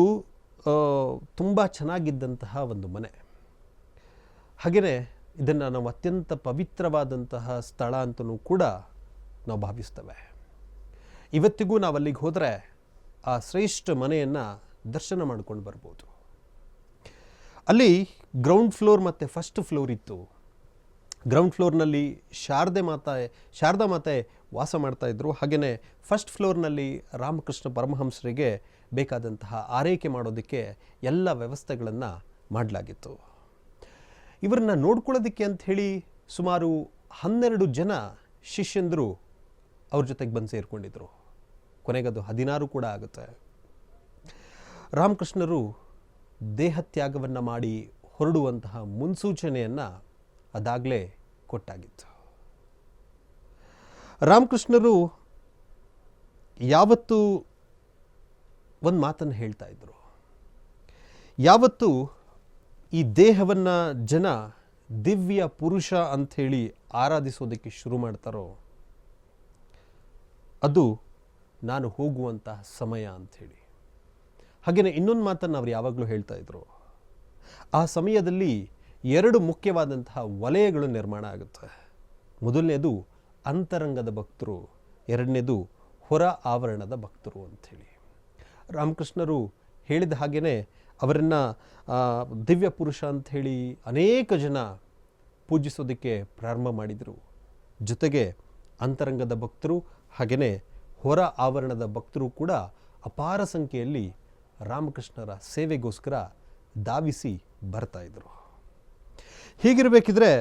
ತುಂಬ ಚೆನ್ನಾಗಿದ್ದಂತಹ ಒಂದು ಮನೆ. ಹಾಗೆಯೇ ಇದನ್ನು ನಾವು ಅತ್ಯಂತ ಪವಿತ್ರವಾದಂತಹ ಸ್ಥಳ ಅಂತಲೂ ಕೂಡ ನಾವು ಭಾವಿಸ್ತೇವೆ. ಇವತ್ತಿಗೂ ನಾವು ಅಲ್ಲಿಗೆ ಹೋದರೆ ಆ ಶ್ರೇಷ್ಠ ಮನೆಯನ್ನು ದರ್ಶನ ಮಾಡ್ಕೊಂಡು ಬರ್ಬೋದು. ಅಲ್ಲಿ ಗ್ರೌಂಡ್ ಫ್ಲೋರ್ ಮತ್ತು ಫಸ್ಟ್ ಫ್ಲೋರ್ ಇತ್ತು. ಗ್ರೌಂಡ್ ಫ್ಲೋರ್ನಲ್ಲಿ ಶಾರದೆ ಮಾತೆ, ಶಾರದಾ ಮಾತೆ ವಾಸ ಮಾಡ್ತಾಯಿದ್ರು ಹಾಗೆಯೇ ಫಸ್ಟ್ ಫ್ಲೋರ್ನಲ್ಲಿ ರಾಮಕೃಷ್ಣ ಪರಮಹಂಸರಿಗೆ ಬೇಕಾದಂತಹ ಆರೈಕೆ ಮಾಡೋದಕ್ಕೆ ಎಲ್ಲ ವ್ಯವಸ್ಥೆಗಳನ್ನು ಮಾಡಲಾಗಿತ್ತು. ಇವರನ್ನ ನೋಡ್ಕೊಳ್ಳೋದಕ್ಕೆ ಹೇಳಿ ಸುಮಾರು ಹನ್ನೆರಡು ಜನ ಶಿಷ್ಯಂದರು ಅವ್ರ ಜೊತೆಗೆ ಬಂದು ಸೇರಿಕೊಂಡಿದ್ರು. ಕೊನೆಗದು ಹದಿನಾರು ಕೂಡ ಆಗುತ್ತೆ. ರಾಮಕೃಷ್ಣರು ದೇಹತ್ಯಾಗವನ್ನು ಮಾಡಿ ಹೊರಡುವಂತಹ ಮುನ್ಸೂಚನೆಯನ್ನು ಅದಾಗಲೇ ಕೊಟ್ಟಾಗಿತ್ತು. ರಾಮಕೃಷ್ಣರು ಯಾವತ್ತೂ ಒಂದು ಮಾತನ್ನು ಹೇಳ್ತಾ ಇದ್ರು. ಯಾವತ್ತು ಈ ದೇಹವನ್ನು ಜನ ದಿವ್ಯ ಪುರುಷ ಅಂಥೇಳಿ ಆರಾಧಿಸೋದಕ್ಕೆ ಶುರು ಮಾಡ್ತಾರೋ, ಅದು ನಾನು ಹೋಗುವಂತಹ ಸಮಯ ಅಂಥೇಳಿ ಹಾಗೆಯೇ ಇನ್ನೊಂದು ಮಾತನ್ನು ಅವ್ರು ಯಾವಾಗಲೂ ಹೇಳ್ತಾ ಇದ್ರು. ಆ ಸಮಯದಲ್ಲಿ ಎರಡು ಮುಖ್ಯವಾದಂತಹ ವಲಯಗಳು ನಿರ್ಮಾಣ ಆಗುತ್ತೆ. ಮೊದಲನೇದು ಅಂತರಂಗದ ಭಕ್ತರು, ಎರಡನೇದು ಹೊರ ಆವರಣದ ಭಕ್ತರು ಅಂಥೇಳಿ ರಾಮಕೃಷ್ಣರು ಹೇಳಿದ ಹಾಗೆಯೇ ಅವರನ್ನು ದಿವ್ಯ ಪುರುಷ ಅಂತ ಹೇಳಿ ಅನೇಕ ಜನ ಪೂಜಿಸೋದಕ್ಕೆ ಪ್ರಾರಂಭ ಮಾಡಿದರು. ಜೊತೆಗೆ ಅಂತರಂಗದ ಭಕ್ತರು ಹಾಗೆಯೇ ಹೊರ ಆವರಣದ ಭಕ್ತರು ಕೂಡ ಅಪಾರ ಸಂಖ್ಯೆಯಲ್ಲಿ ರಾಮಕೃಷ್ಣರ ಸೇವೆಗೋಸ್ಕರ ಧಾವಿಸಿ ಬರ್ತಾ ಇದ್ರು. ಹೀಗಿರಬೇಕಿದ್ರೆ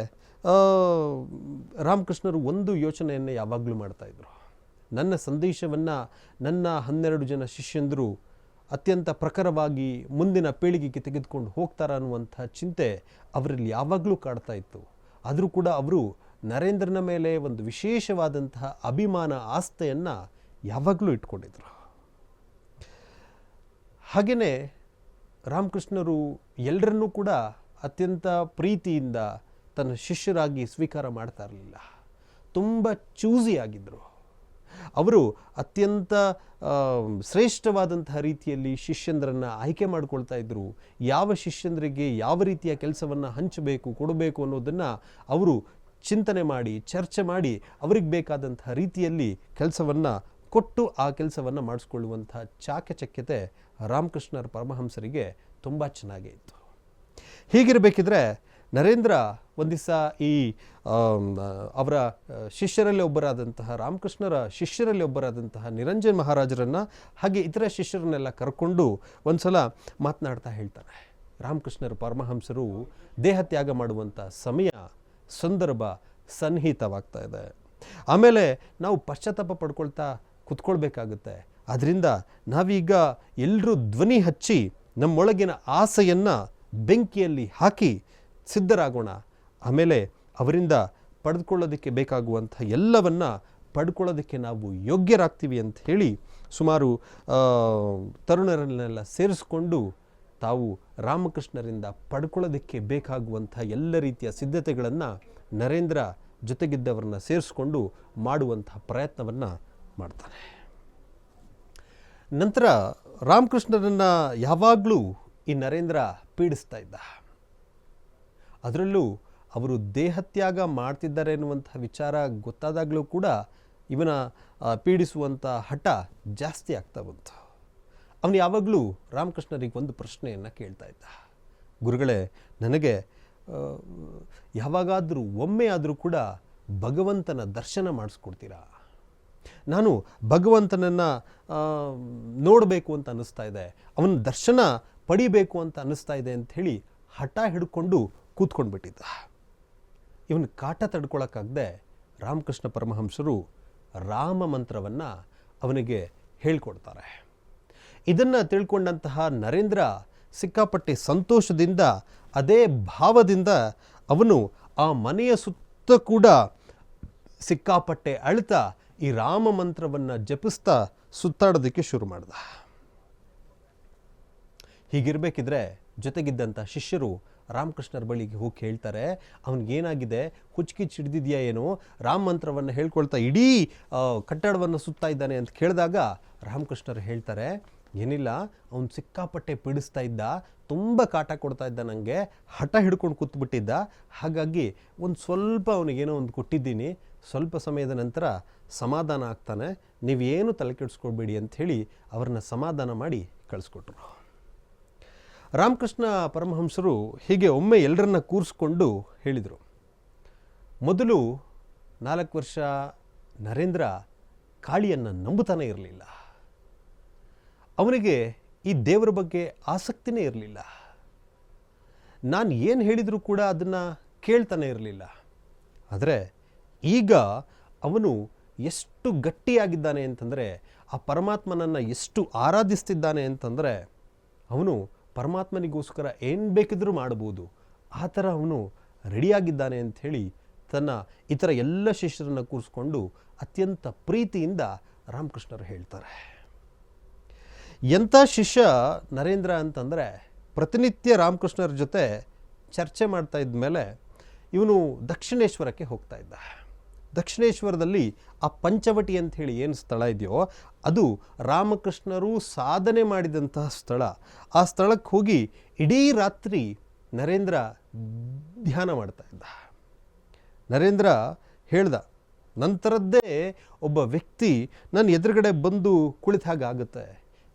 ರಾಮಕೃಷ್ಣರು ಒಂದು ಯೋಚನೆಯನ್ನು ಯಾವಾಗಲೂ ಮಾಡ್ತಾಯಿದ್ರು ನನ್ನ ಸಂದೇಶವನ್ನು ನನ್ನ ಹನ್ನೆರಡು ಜನ ಶಿಷ್ಯಂದರು ಅತ್ಯಂತ ಪ್ರಖರವಾಗಿ ಮುಂದಿನ ಪೀಳಿಗೆಗೆ ತೆಗೆದುಕೊಂಡು ಹೋಗ್ತಾರ ಅನ್ನುವಂಥ ಚಿಂತೆ ಅವರಲ್ಲಿ ಯಾವಾಗಲೂ ಕಾಡ್ತಾ ಇತ್ತು. ಆದರೂ ಕೂಡ ಅವರು ನರೇಂದ್ರನ ಮೇಲೆ ಒಂದು ವಿಶೇಷವಾದಂತಹ ಅಭಿಮಾನ, ಆಸ್ಥೆಯನ್ನು ಯಾವಾಗಲೂ ಇಟ್ಕೊಂಡಿದ್ರು. ಹಾಗೆಯೇ ರಾಮಕೃಷ್ಣರು ಎಲ್ಲರನ್ನೂ ಕೂಡ ಅತ್ಯಂತ ಪ್ರೀತಿಯಿಂದ ತನ್ನ ಶಿಷ್ಯರಾಗಿ ಸ್ವೀಕಾರ ಮಾಡ್ತಾ ಇರಲಿಲ್ಲ. ತುಂಬ ಚೂಸಿ ಆಗಿದ್ದರು ಅವರು ಅತ್ಯಂತ ಶ್ರೇಷ್ಠವಾದಂತಹ ರೀತಿಯಲ್ಲಿ ಶಿಷ್ಯಂದ್ರನ್ನು ಆಯ್ಕೆ ಮಾಡ್ಕೊಳ್ತಾ ಇದ್ದರು ಯಾವ ಶಿಷ್ಯಂದ್ರಿಗೆ ಯಾವ ರೀತಿಯ ಕೆಲಸವನ್ನು ಹಂಚಬೇಕು, ಕೊಡಬೇಕು ಅನ್ನೋದನ್ನು ಅವರು ಚಿಂತನೆ ಮಾಡಿ, ಚರ್ಚೆ ಮಾಡಿ ಅವ್ರಿಗೆ ಬೇಕಾದಂತಹ ರೀತಿಯಲ್ಲಿ ಕೆಲಸವನ್ನು ಕೊಟ್ಟು ಆ ಕೆಲಸವನ್ನು ಮಾಡಿಸ್ಕೊಳ್ಳುವಂಥ ಚಾಕಚಕ್ಯತೆ ರಾಮಕೃಷ್ಣರ ಪರಮಹಂಸರಿಗೆ ತುಂಬ ಚೆನ್ನಾಗೇ ಇತ್ತು. ಹೀಗಿರಬೇಕಿದ್ರೆ ನರೇಂದ್ರ, ಒಂದು ದಿವಸ ಈ ಅವರ ಶಿಷ್ಯರಲ್ಲಿ ಒಬ್ಬರಾದಂತಹ ರಾಮಕೃಷ್ಣರ ಶಿಷ್ಯರಲ್ಲಿ ಒಬ್ಬರಾದಂತಹ ನಿರಂಜನ್ ಮಹಾರಾಜರನ್ನು, ಹಾಗೆ ಇತರ ಶಿಷ್ಯರನ್ನೆಲ್ಲ ಕರ್ಕೊಂಡು ಒಂದು ಸಲ ಮಾತನಾಡ್ತಾ ಹೇಳ್ತಾರೆ. ರಾಮಕೃಷ್ಣರು ಪರಮಹಂಸರು, ದೇಹ ತ್ಯಾಗ ಮಾಡುವಂಥ ಸಮಯ, ಸಂದರ್ಭ, ಸನ್ನಿಹಿತವಾಗ್ತಾ ಇದೆ. ಆಮೇಲೆ ನಾವು ಪಶ್ಚಾತ್ತಾಪ ಪಡ್ಕೊಳ್ತಾ ಕುತ್ಕೊಳ್ಬೇಕಾಗುತ್ತೆ. ಅದರಿಂದ ನಾವೀಗ ಎಲ್ಲರೂ ಧ್ವನಿ ಹಚ್ಚಿ ನಮ್ಮೊಳಗಿನ ಆಸೆಯನ್ನು ಬೆಂಕಿಯಲ್ಲಿ ಹಾಕಿ ಸಿದ್ಧರಾಗೋಣ. ಆಮೇಲೆ ಅವರಿಂದ ಪಡೆದುಕೊಳ್ಳೋದಕ್ಕೆ ಬೇಕಾಗುವಂಥ ಎಲ್ಲವನ್ನು ಪಡ್ಕೊಳ್ಳೋದಕ್ಕೆ ನಾವು ಯೋಗ್ಯರಾಗ್ತೀವಿ ಅಂತ ಹೇಳಿ ಸುಮಾರು ತರುಣರನ್ನೆಲ್ಲ ಸೇರಿಸ್ಕೊಂಡು ತಾವು ರಾಮಕೃಷ್ಣರಿಂದ ಪಡ್ಕೊಳ್ಳೋದಕ್ಕೆ ಬೇಕಾಗುವಂಥ ಎಲ್ಲ ರೀತಿಯ ಸಿದ್ಧತೆಗಳನ್ನು ನರೇಂದ್ರ ಜೊತೆಗಿದ್ದವರನ್ನ ಸೇರಿಸ್ಕೊಂಡು ಮಾಡುವಂಥ ಪ್ರಯತ್ನವನ್ನು ಮಾಡ್ತಾನೆ. ನಂತರ ರಾಮಕೃಷ್ಣರನ್ನು ಯಾವಾಗಲೂ ಈ ನರೇಂದ್ರ ಪೀಡಿಸ್ತಾ ಇದ್ದ. ಅದರಲ್ಲೂ ಅವರು ದೇಹತ್ಯಾಗ ಮಾಡ್ತಿದ್ದಾರೆ ಎನ್ನುವಂಥ ವಿಚಾರ ಗೊತ್ತಾದಾಗಲೂ ಕೂಡ ಇವನ ಪೀಡಿಸುವಂಥ ಹಠ ಜಾಸ್ತಿ ಆಗ್ತಾ ಬಂತು. ಅವನು ಯಾವಾಗಲೂ ರಾಮಕೃಷ್ಣರಿಗೆ ಒಂದು ಪ್ರಶ್ನೆಯನ್ನು ಕೇಳ್ತಾ ಇದ್ದ. ಗುರುಗಳೇ, ನನಗೆ ಯಾವಾಗಾದರೂ ಒಮ್ಮೆ ಆದರೂ ಕೂಡ ಭಗವಂತನ ದರ್ಶನ ಮಾಡಿಸ್ಕೊಡ್ತೀರಾ? ನಾನು ಭಗವಂತನನ್ನು ನೋಡಬೇಕು ಅಂತ ಅನ್ನಿಸ್ತಾ ಇದೆ. ಅವನ ದರ್ಶನ ಪಡಿಬೇಕು ಅಂತ ಅನ್ನಿಸ್ತಾ ಇದೆ ಅಂಥೇಳಿ ಹಠ ಹಿಡ್ಕೊಂಡು ಕೂತ್ಕೊಂಡ್ಬಿಟ್ಟಿದ್ದ. ಇವನ ಕಾಟ ತಡ್ಕೊಳಕ್ಕಾಗದೆ ರಾಮಕೃಷ್ಣ ಪರಮಹಂಸರು ರಾಮ ಮಂತ್ರವನ್ನು ಅವನಿಗೆ ಹೇಳ್ಕೊಡ್ತಾರೆ. ಇದನ್ನು ತಿಳ್ಕೊಂಡಂತಹ ನರೇಂದ್ರ ಸಿಕ್ಕಾಪಟ್ಟೆ ಸಂತೋಷದಿಂದ, ಅದೇ ಭಾವದಿಂದ ಅವನು ಆ ಮನೆಯ ಸುತ್ತ ಕೂಡ ಸಿಕ್ಕಾಪಟ್ಟೆ ಅಳ್ತಾ ಈ ರಾಮ ಮಂತ್ರವನ್ನು ಜಪಿಸ್ತಾ ಸುತ್ತಾಡೋದಕ್ಕೆ ಶುರು ಮಾಡ್ದ. ಹೀಗಿರಬೇಕಿದ್ರೆ ಜೊತೆಗಿದ್ದಂಥ ಶಿಷ್ಯರು ರಾಮಕೃಷ್ಣರ ಬಳಿಗೆ ಹೋಗಿ ಕೇಳ್ತಾರೆ, ಅವನಿಗೇನಾಗಿದೆ? ಹುಚ್ಕಿಚ್ ಹಿಡಿದಿದೆಯಾ ಏನೋ? ರಾಮ ಮಂತ್ರವನ್ನು ಹೇಳ್ಕೊಳ್ತಾ ಇಡೀ ಕಟ್ಟಡವನ್ನು ಸುತ್ತಾ ಇದ್ದಾನೆ ಅಂತ ಕೇಳಿದಾಗ ರಾಮಕೃಷ್ಣರು ಹೇಳ್ತಾರೆ, ಏನಿಲ್ಲ, ಅವನು ಸಿಕ್ಕಾಪಟ್ಟೆ ಪೀಡಿಸ್ತಾ ಇದ್ದ, ತುಂಬ ಕಾಟ ಕೊಡ್ತಾ ಇದ್ದ ನನಗೆ ಹಠ ಹಿಡ್ಕೊಂಡು ಕೂತ್ಬಿಟ್ಟಿದ್ದ. ಹಾಗಾಗಿ ಒಂದು ಸ್ವಲ್ಪ ಅವನಿಗೇನೋ ಒಂದು ಕೊಟ್ಟಿದ್ದೀನಿ. ಸ್ವಲ್ಪ ಸಮಯದ ನಂತರ ಸಮಾಧಾನ ಆಗ್ತಾನೆ. ನೀವೇನು ತಲೆ ಕೆಡಿಸ್ಕೊಳ್ಬೇಡಿ ಅಂಥೇಳಿ ಅವ್ರನ್ನ ಸಮಾಧಾನ ಮಾಡಿ ಕಳಿಸ್ಕೊಟ್ರು. ರಾಮಕೃಷ್ಣ ಪರಮಹಂಸರು ಹೀಗೆ ಒಮ್ಮೆ ಎಲ್ಲರನ್ನ ಕೂರಿಸ್ಕೊಂಡು ಹೇಳಿದರು. ಮೊದಲು ನಾಲ್ಕು ವರ್ಷ ನರೇಂದ್ರ ಕಾಳಿಯನ್ನು ನಂಬುತ್ತಾನೆ ಇರಲಿಲ್ಲ. ಅವನಿಗೆ ಈ ದೇವರ ಬಗ್ಗೆ ಆಸಕ್ತಿನೇ ಇರಲಿಲ್ಲ. ನಾನು ಏನು ಹೇಳಿದರೂ ಕೂಡ ಅದನ್ನು ಕೇಳ್ತಾನೆ ಇರಲಿಲ್ಲ. ಆದರೆ ಈಗ ಅವನು ಎಷ್ಟು ಗಟ್ಟಿಯಾಗಿದ್ದಾನೆ ಅಂತಂದರೆ, ಆ ಪರಮಾತ್ಮನನ್ನು ಎಷ್ಟು ಆರಾಧಿಸ್ತಿದ್ದಾನೆ ಅಂತಂದರೆ, ಅವನು ಪರಮಾತ್ಮನಿಗೋಸ್ಕರ ಏನು ಬೇಕಿದ್ರೂ ಮಾಡ್ಬೋದು ಆ ಥರ ಅವನು ರೆಡಿಯಾಗಿದ್ದಾನೆ ಅಂಥೇಳಿ ತನ್ನ ಇತರ ಎಲ್ಲ ಶಿಷ್ಯರನ್ನು ಕೂರಿಸ್ಕೊಂಡು ಅತ್ಯಂತ ಪ್ರೀತಿಯಿಂದ ರಾಮಕೃಷ್ಣರು ಹೇಳ್ತಾರೆ. ಎಂಥ ಶಿಷ್ಯ ನರೇಂದ್ರ ಅಂತಂದರೆ ಪ್ರತಿನಿತ್ಯ ರಾಮಕೃಷ್ಣರ ಜೊತೆ ಚರ್ಚೆ ಮಾಡ್ತಾ ಇದ್ದ ಮೇಲೆ ಇವನು ದಕ್ಷಿಣೇಶ್ವರಕ್ಕೆ ಹೋಗ್ತಾ ಇದ್ದ. ದಕ್ಷಿಣೇಶ್ವರದಲ್ಲಿ ಆ ಪಂಚವಟಿ ಅಂತ ಹೇಳಿ ಏನು ಸ್ಥಳ ಇದೆಯೋ, ಅದು ರಾಮಕೃಷ್ಣರು ಸಾಧನೆ ಮಾಡಿದಂತಹ ಸ್ಥಳ. ಆ ಸ್ಥಳಕ್ಕೆ ಹೋಗಿ ಇಡೀ ರಾತ್ರಿ ನರೇಂದ್ರ ಧ್ಯಾನ ಮಾಡ್ತಾ ಇದ್ದ. ನರೇಂದ್ರ ಹೇಳ್ದ, ನಂತರದ್ದೇ ಒಬ್ಬ ವ್ಯಕ್ತಿ ನನ್ನ ಎದುರುಗಡೆ ಬಂದು ಕುಳಿತ ಹಾಗೆ ಆಗುತ್ತೆ.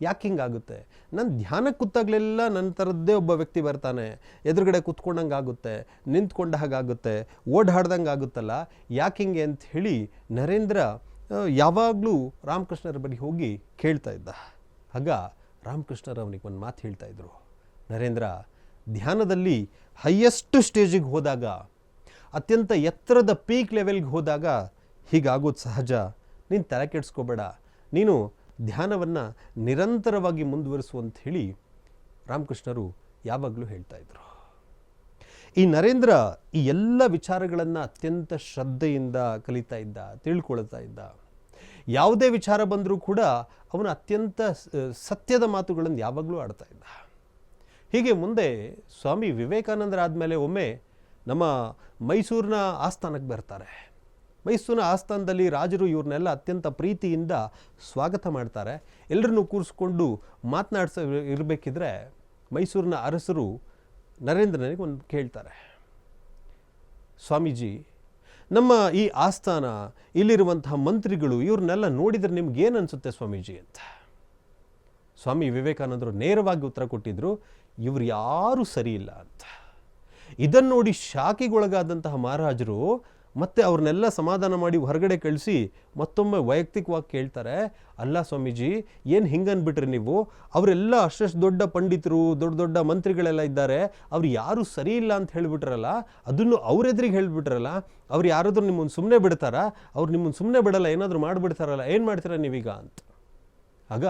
ಯಾಕೆ ಹಿಂಗಾಗುತ್ತೆ? ನನ್ನ ಧ್ಯಾನಕ್ಕೆ ಕೂತಾಗಲೆಲ್ಲ ನನ್ನ ಥರದ್ದೇ ಒಬ್ಬ ವ್ಯಕ್ತಿ ಬರ್ತಾನೆ. ಎದುರುಗಡೆ ಕೂತ್ಕೊಂಡಂಗೆ ಆಗುತ್ತೆ, ನಿಂತ್ಕೊಂಡ ಹಾಗಾಗುತ್ತೆ ಓಡಾಡ್ದಂಗೆ ಆಗುತ್ತಲ್ಲ? ಯಾಕೆ ಹಿಂಗೆ ಅಂತ ಹೇಳಿ ನರೇಂದ್ರ ಯಾವಾಗಲೂ ರಾಮಕೃಷ್ಣರ ಬಳಿ ಹೋಗಿ ಕೇಳ್ತಾ ಇದ್ದ. ಆಗ ರಾಮಕೃಷ್ಣರು ಅವನಿಗೆ ಒಂದು ಮಾತು ಹೇಳ್ತಾ ಇದ್ರು. ನರೇಂದ್ರ, ಧ್ಯಾನದಲ್ಲಿ ಹೈಯೆಸ್ಟ್ ಸ್ಟೇಜಿಗೆ ಹೋದಾಗ, ಅತ್ಯಂತ ಎತ್ತರದ ಪೀಕ್ ಲೆವೆಲ್ಗೆ ಹೋದಾಗ ಹೀಗಾಗೋದು ಸಹಜ. ನೀನು ತಲೆ ಕೆಡಿಸ್ಕೋಬೇಡ. ನೀನು ಧ್ಯಾನವನ್ನು ನಿರಂತರವಾಗಿ ಮುಂದುವರಿಸು ಅಂತ ಹೇಳಿ ರಾಮಕೃಷ್ಣರು ಯಾವಾಗಲೂ ಹೇಳ್ತಾ ಇದ್ರು. ಈ ನರೇಂದ್ರ ಈ ಎಲ್ಲ ವಿಚಾರಗಳನ್ನು ಅತ್ಯಂತ ಶ್ರದ್ಧೆಯಿಂದ ಕಲಿತಾ ಇದ್ದ, ತಿಳ್ಕೊಳ್ತಾ ಇದ್ದ. ಯಾವುದೇ ವಿಚಾರ ಬಂದರೂ ಕೂಡ ಅವನು ಅತ್ಯಂತ ಸತ್ಯದ ಮಾತುಗಳನ್ನು ಯಾವಾಗಲೂ ಆಡ್ತಾ ಇದ್ದ. ಹೀಗೆ ಮುಂದೆ ಸ್ವಾಮಿ ವಿವೇಕಾನಂದರಾದಮೇಲೆ ಒಮ್ಮೆ ನಮ್ಮ ಮೈಸೂರಿನ ಆಸ್ಥಾನಕ್ಕೆ ಬರ್ತಾರೆ. ಮೈಸೂರಿನ ಆಸ್ಥಾನದಲ್ಲಿ ರಾಜರು ಇವ್ರನ್ನೆಲ್ಲ ಅತ್ಯಂತ ಪ್ರೀತಿಯಿಂದ ಸ್ವಾಗತ ಮಾಡ್ತಾರೆ. ಎಲ್ಲರನ್ನೂ ಕೂರಿಸ್ಕೊಂಡು ಮಾತನಾಡ್ಸ ಇರಬೇಕಿದ್ರೆ ಮೈಸೂರಿನ ಅರಸರು ನರೇಂದ್ರನಿಗೆ ಒಂದು ಕೇಳ್ತಾರೆ. ಸ್ವಾಮೀಜಿ, ನಮ್ಮ ಈ ಆಸ್ಥಾನ, ಇಲ್ಲಿರುವಂತಹ ಮಂತ್ರಿಗಳು ಇವ್ರನ್ನೆಲ್ಲ ನೋಡಿದರೆ ನಿಮ್ಗೇನು ಅನಿಸುತ್ತೆ ಸ್ವಾಮೀಜಿ ಅಂತ. ಸ್ವಾಮಿ ವಿವೇಕಾನಂದರು ನೇರವಾಗಿ ಉತ್ತರ ಕೊಟ್ಟಿದ್ರು, ಇವ್ರು ಯಾರೂ ಸರಿಯಿಲ್ಲ ಅಂತ. ಇದನ್ನು ನೋಡಿ ಶಾಖೆಗೊಳಗಾದಂತಹ ಮಹಾರಾಜರು ಮತ್ತೆ ಅವ್ರನ್ನೆಲ್ಲ ಸಮಾಧಾನ ಮಾಡಿ ಹೊರಗಡೆ ಕಳಿಸಿ ಮತ್ತೊಮ್ಮೆ ವೈಯಕ್ತಿಕವಾಗಿ ಕೇಳ್ತಾರೆ, ಅಲ್ಲ ಸ್ವಾಮೀಜಿ, ಏನು ಹಿಂಗನ್ಬಿಟ್ರಿ ನೀವು? ಅವರೆಲ್ಲ ಅಷ್ಟಷ್ಟು ದೊಡ್ಡ ಪಂಡಿತರು, ದೊಡ್ಡ ದೊಡ್ಡ ಮಂತ್ರಿಗಳೆಲ್ಲ ಇದ್ದಾರೆ. ಅವ್ರು ಯಾರೂ ಸರಿ ಇಲ್ಲ ಅಂತ ಹೇಳಿಬಿಟ್ರಲ್ಲ, ಅದನ್ನು ಅವ್ರೆದ್ರಿಗೆ ಹೇಳಿಬಿಟ್ರಲ್ಲ, ಅವ್ರು ಯಾರಾದರೂ ನಿಮ್ಮನ್ನು ಸುಮ್ಮನೆ ಬಿಡ್ತಾರಾ? ಅವ್ರು ನಿಮ್ಮನ್ನು ಸುಮ್ಮನೆ ಬಿಡಲ್ಲ, ಏನಾದರೂ ಮಾಡಿಬಿಡ್ತಾರಲ್ಲ, ಏನು ಮಾಡ್ತೀರಾ ನೀವೀಗ ಅಂತ? ಆಗ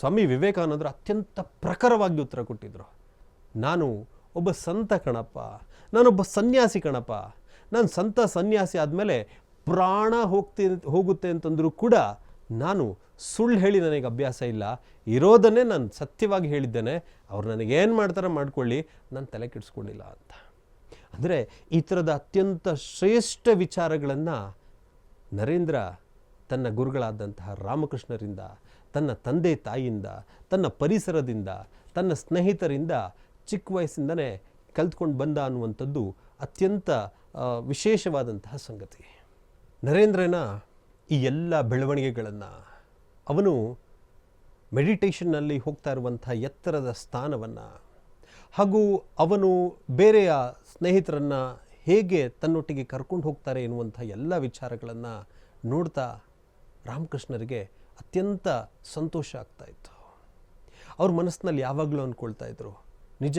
ಸ್ವಾಮಿ ವಿವೇಕಾನಂದರು ಅತ್ಯಂತ ಪ್ರಖರವಾಗಿ ಉತ್ತರ ಕೊಟ್ಟಿದ್ರು. ನಾನು ಒಬ್ಬ ಸಂತ ಕಣಪ್ಪ, ನಾನೊಬ್ಬ ಸನ್ಯಾಸಿ ಕಣಪ್ಪ ನಾನು ಸಂತ ಸನ್ಯಾಸಿ ಆದಮೇಲೆ ಪ್ರಾಣ ಹೋಗ್ತಿ ಹೋಗುತ್ತೆ ಅಂತಂದರೂ ಕೂಡ ನಾನು ಸುಳ್ಳು ಹೇಳಿ ನನಗೆ ಅಭ್ಯಾಸ ಇಲ್ಲ. ಇರೋದನ್ನೇ ನಾನು ಸತ್ಯವಾಗಿ ಹೇಳಿದ್ದೇನೆ. ಅವ್ರು ನನಗೇನು ಮಾಡ್ತಾರೋ ಮಾಡ್ಕೊಳ್ಳಿ, ನಾನು ತಲೆ ಕೆಡಿಸ್ಕೊಂಡಿಲ್ಲ ಅಂತ. ಅಂದರೆ ಈ ಥರದ ಅತ್ಯಂತ ಶ್ರೇಷ್ಠ ವಿಚಾರಗಳನ್ನು ನರೇಂದ್ರ ತನ್ನ ಗುರುಗಳಾದಂತಹ ರಾಮಕೃಷ್ಣರಿಂದ, ತನ್ನ ತಂದೆ ತಾಯಿಯಿಂದ, ತನ್ನ ಪರಿಸರದಿಂದ, ತನ್ನ ಸ್ನೇಹಿತರಿಂದ ಚಿಕ್ಕ ವಯಸ್ಸಿಂದನೇ ಕಲ್ತ್ಕೊಂಡು ಬಂದ ಅನ್ನುವಂಥದ್ದು ಅತ್ಯಂತ ವಿಶೇಷವಾದಂತಹ ಸಂಗತಿ. ನರೇಂದ್ರನ ಈ ಎಲ್ಲ ಬೆಳವಣಿಗೆಗಳನ್ನು ಅವನು ಮೆಡಿಟೇಷನ್ನಲ್ಲಿ ಹೋಗ್ತಾ ಇರುವಂಥ ಎತ್ತರದ ಸ್ಥಾನವನ್ನು ಹಾಗೂ ಅವನು ಬೇರೆಯ ಸ್ನೇಹಿತರನ್ನು ಹೇಗೆ ತನ್ನೊಟ್ಟಿಗೆ ಕರ್ಕೊಂಡು ಹೋಗ್ತಾರೆ ಎನ್ನುವಂಥ ಎಲ್ಲ ವಿಚಾರಗಳನ್ನು ನೋಡ್ತಾ ರಾಮಕೃಷ್ಣರಿಗೆ ಅತ್ಯಂತ ಸಂತೋಷ ಆಗ್ತಾ ಇತ್ತು. ಅವ್ರ ಮನಸ್ಸಿನಲ್ಲಿ ಯಾವಾಗಲೂ ಅಂದ್ಕೊಳ್ತಾ ಇದ್ರು, ನಿಜ,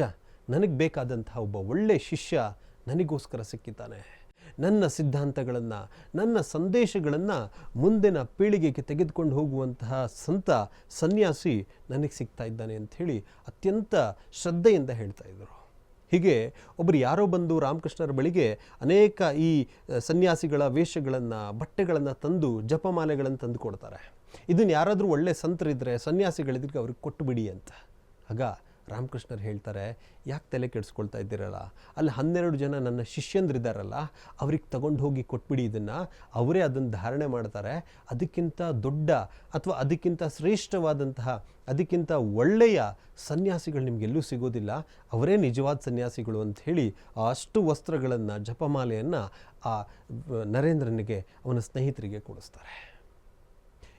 ನನಗೆ ಬೇಕಾದಂತಹ ಒಬ್ಬ ಒಳ್ಳೆಯ ಶಿಷ್ಯ ನನಗೋಸ್ಕರ ಸಿಕ್ಕಿದ್ದಾನೆ. ನನ್ನ ಸಿದ್ಧಾಂತಗಳನ್ನು, ನನ್ನ ಸಂದೇಶಗಳನ್ನು ಮುಂದಿನ ಪೀಳಿಗೆಗೆ ತೆಗೆದುಕೊಂಡು ಹೋಗುವಂತಹ ಸಂತ, ಸನ್ಯಾಸಿ ನನಗೆ ಸಿಗ್ತಾ ಇದ್ದಾನೆ ಅಂಥೇಳಿ ಅತ್ಯಂತ ಶ್ರದ್ಧೆಯಿಂದ ಹೇಳ್ತಾ ಇದ್ದರು ಹೀಗೆ ಒಬ್ಬರು ಯಾರೋ ಬಂದು ರಾಮಕೃಷ್ಣರ ಬಳಿಗೆ ಅನೇಕ ಈ ಸನ್ಯಾಸಿಗಳ ವೇಷಗಳನ್ನು, ಬಟ್ಟೆಗಳನ್ನು ತಂದು ಜಪಮಾಲೆಗಳನ್ನು ತಂದು ಕೊಡ್ತಾರೆ. ಇದನ್ನು ಯಾರಾದರೂ ಒಳ್ಳೆ ಸಂತರಿದ್ದರೆ ಸನ್ಯಾಸಿಗಳಿದ್ರೆ ಅವ್ರಿಗೆ ಕೊಟ್ಟು ಬಿಡಿ ಅಂತ. ಆಗ ರಾಮಕೃಷ್ಣರು ಹೇಳ್ತಾರೆ, ಯಾಕೆ ತಲೆ ಕೆಡಿಸ್ಕೊಳ್ತಾ ಇದ್ದೀರಲ್ಲ? ಅಲ್ಲಿ ಹನ್ನೆರಡು ಜನ ನನ್ನ ಶಿಷ್ಯಂದ್ರಿದ್ದಾರಲ್ಲ ಅವ್ರಿಗೆ ತಗೊಂಡು ಹೋಗಿ ಕೊಟ್ಬಿಡಿ ಇದನ್ನು. ಅವರೇ ಅದನ್ನು ಧಾರಣೆ ಮಾಡ್ತಾರೆ. ಅದಕ್ಕಿಂತ ದೊಡ್ಡ ಅಥವಾ ಅದಕ್ಕಿಂತ ಶ್ರೇಷ್ಠವಾದಂತಹ, ಅದಕ್ಕಿಂತ ಒಳ್ಳೆಯ ಸನ್ಯಾಸಿಗಳು ನಿಮಗೆಲ್ಲೂ ಸಿಗೋದಿಲ್ಲ. ಅವರೇ ನಿಜವಾದ ಸನ್ಯಾಸಿಗಳು ಅಂತ ಹೇಳಿ ಆ ಅಷ್ಟು ವಸ್ತ್ರಗಳನ್ನು, ಜಪಮಾಲೆಯನ್ನು ಆ ನರೇಂದ್ರನಿಗೆ ಅವನ ಸ್ನೇಹಿತರಿಗೆ ಕೊಡಿಸ್ತಾರೆ.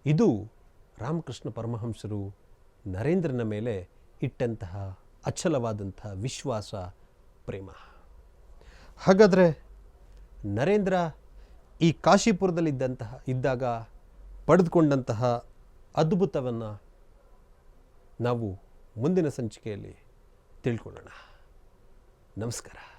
ಇದು ರಾಮಕೃಷ್ಣ ಪರಮಹಂಸರು ನರೇಂದ್ರನ ಮೇಲೆ ಇಟ್ಟಂತಹ ಅಚಲವಾದಂತಹ ವಿಶ್ವಾಸ ಪ್ರೇಮ. ಹಾಗಾದರೆ ನರೇಂದ್ರ ಈ ಕಾಶಿಪುರದಲ್ಲಿದ್ದಂತಹ ಇದ್ದಾಗ ಪಡೆದುಕೊಂಡಂತಹ ಅದ್ಭುತವನ್ನು ನಾವು ಮುಂದಿನ ಸಂಚಿಕೆಯಲ್ಲಿ ತಿಳ್ಕೊಳ್ಳೋಣ. ನಮಸ್ಕಾರ.